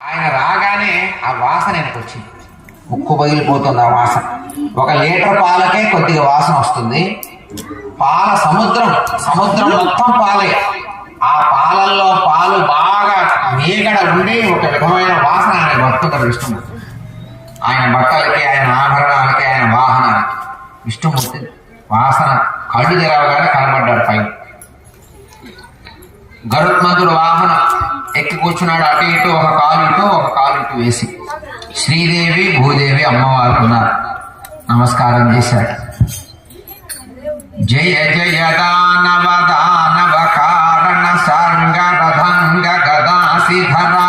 ఆయన రాగానే ఆ వాసన ఆయనకు వచ్చింది. ఉక్కు పగిలిపోతుంది ఆ వాసన. ఒక లీటర్ పాలకే కొద్దిగా వాసన వస్తుంది. పాల సముద్రం సముద్రం మొత్తం పాలే. ఆ పాలల్లో పాలు బాగా మేగడ ఉండి ఒక విధమైన వాసన ఆయన వస్తుంది విష్ణుమూర్తి ఆయన బట్టలకి ఆయన ఆభరణాలకి ఆయన వాహనాలకి విష్ణుమూర్తి వాసన కళ్ళు తెరవగానే కనబడ్డాడు పైన గరుత్మంతుడు వాహనం ఎక్కి కూర్చున్నాడు అటు ఇటు ఒక కాలు ఇటు ఒక కాలు ఇటు వేసి. శ్రీదేవి భూదేవి అమ్మవారు ఉన్నారు. నమస్కారం చేశాడు జయ జయ దానవ దానవ కారణ సాంగ రథంగ గదాసిధరా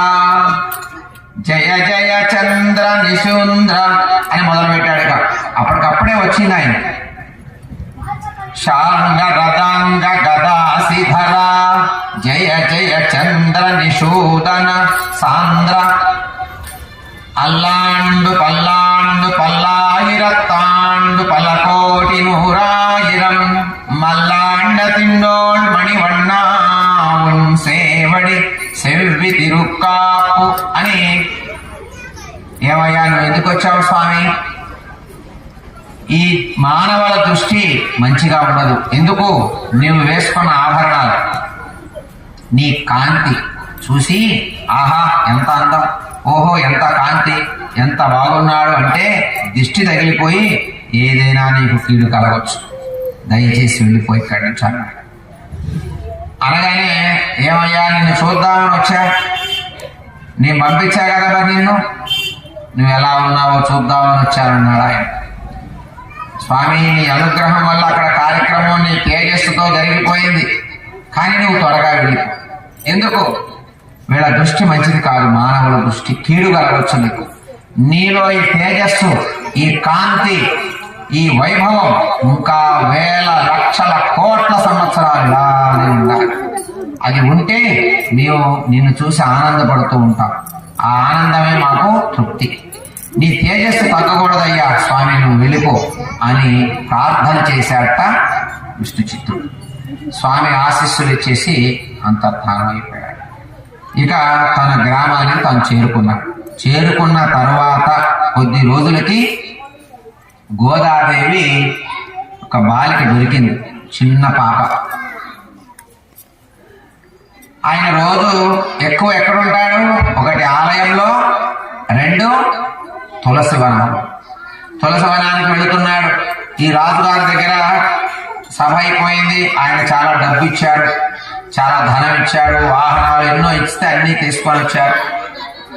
జయ జయ చంద్ర నిశూంద్ర అని మొదలు పెట్టాడు అప్పటికప్పుడే వచ్చింది ఆయన. శాంగ జయ జయ చంద్ర నిషూదన సాంద్ర. అల్లాండు పల్లాండు పల్లాయిరత్తాండు పలకోటి నూరాయిరం. మల్లాండ తిండోళ్ మణివన్నా సేవడి సెవ్వి తిరుక్కాపు అని. ఏమయ్యా నువ్వు ఎందుకు వచ్చావు స్వామి? ఈ మానవుల దృష్టి మంచిగా ఉండదు. ఎందుకు? నువ్వు వేసుకున్న ఆభరణాలు. నీ కాంతి. చూసి ఆహా ఎంత అందం. ఓహో ఎంత కాంతి. ఎంత బాగున్నాడు అంటే దిష్టి తగిలిపోయి ఏదైనా నీకు కీడు కలగవచ్చు దయచేసి వెళ్ళిపోయి ఇక్కడి నుంచి అన్నాడు. అనగానే ఏమయ్యా నిన్ను చూద్దామని వచ్చా? నేను పంపించా కదా మరి నిన్ను? నువ్వు ఎలా ఉన్నావో చూద్దామని వచ్చానన్నాడు ఆయన. స్వామి నీ అనుగ్రహం వల్ల అక్కడ కార్యక్రమం నీ తేజస్సుతో జరిగిపోయింది. కానీ నువ్వు త్వరగా వెళ్ళిపో. ఎందుకు? వీళ్ళ దృష్టి మంచిది కాదు మానవుల దృష్టి కీడు కలగవచ్చు నీకు. నీలో ఈ తేజస్సు ఈ కాంతి ఈ వైభవం ఇంకా వేల లక్షల కోట్ల సంవత్సరాలు ఉండాలి అది ఉంటే మేము నిన్ను చూసి ఆనందపడుతూ ఉంటాం ఆ ఆనందమే మాకు తృప్తి. నీ తేజస్సు తగ్గకూడదయ్యా స్వామి నువ్వు వెళ్ళిపో అని ప్రార్థన చేశాట విష్ణు చిత్తుడు స్వామి ఆశీస్సులు ఇచ్చేసి అంతర్ధానమైపోయాడు ఇక తన గ్రామానికి తాను చేరుకున్నాడు చేరుకున్న తర్వాత కొద్ది రోజులకి గోదాదేవి ఒక బాలిక దొరికింది చిన్న పాప. ఆయన రోజు ఎక్కువ ఎక్కడుంటాడు? ఒకటి ఆలయంలో రెండు తులసి వనం. తులసి వనానికి వెళుతున్నాడు. ఈ రాజుగారి దగ్గర సభ అయిపోయింది. ఆయన చాలా డబ్బు ఇచ్చాడు చాలా ధనం ఇచ్చాడు వాహనాలు ఎన్నో ఇస్తే అన్నీ తీసుకొని వచ్చారు.